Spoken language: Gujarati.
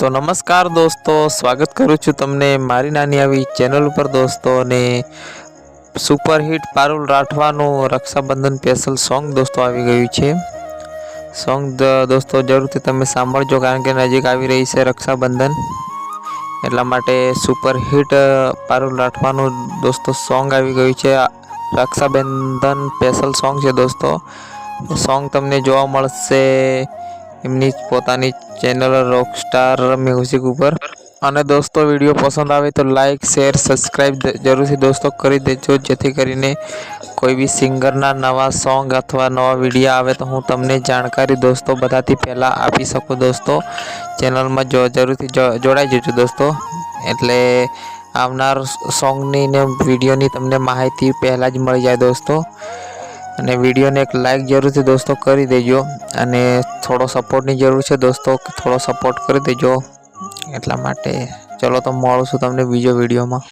તો નમસ્કાર દોસ્તો, સ્વાગત કરું છું તમને મારી નાની આવી ચેનલ ઉપર દોસ્તો અને સુપરહિટ પારુલ રાઠવાનું રક્ષાબંધન સ્પેશિયલ સોંગ દોસ્તો આવી ગયું છે. સોંગ દોસ્તો જરૂરથી તમે સાંભળજો કારણ કે નજીક આવી રહી છે રક્ષાબંધન. એટલા માટે સુપરહિટ પારુલ રાઠવાનું દોસ્તો સોંગ આવી ગયું છે. રક્ષાબંધન સ્પેશિયલ સોંગ છે દોસ્તો. સોંગ તમને જોવા મળશે એમની પોતાની ચેનલ રોકસ્ટાર મ્યુઝિક ઉપર. અને દોસ્તો, વીડિયો પસંદ આવે તો લાઇક શેર સબસ્ક્રાઈબ જરૂરથી દોસ્તો કરી દેજો. જેથી કરીને કોઈ બી સિંગરના નવા સોંગ અથવા નવા વીડિયો આવે તો હું તમને જાણકારી દોસ્તો બધાથી પહેલાં આપી શકું દોસ્તો. ચેનલમાં જો જરૂરથી જોડાઈ જજો દોસ્તો. એટલે આવનાર સોંગની ને વિડીયોની તમને માહિતી પહેલાં જ મળી જાય દોસ્તો. અને વિડીયોને એક લાઈક જરૂરથી દોસ્તો કરી દેજો અને થોડો સપોર્ટની જરૂર છે દોસ્તો, થોડો સપોર્ટ કરી દેજો એટલા માટે. ચલો તો મળું છું તમને બીજો વિડીયોમાં.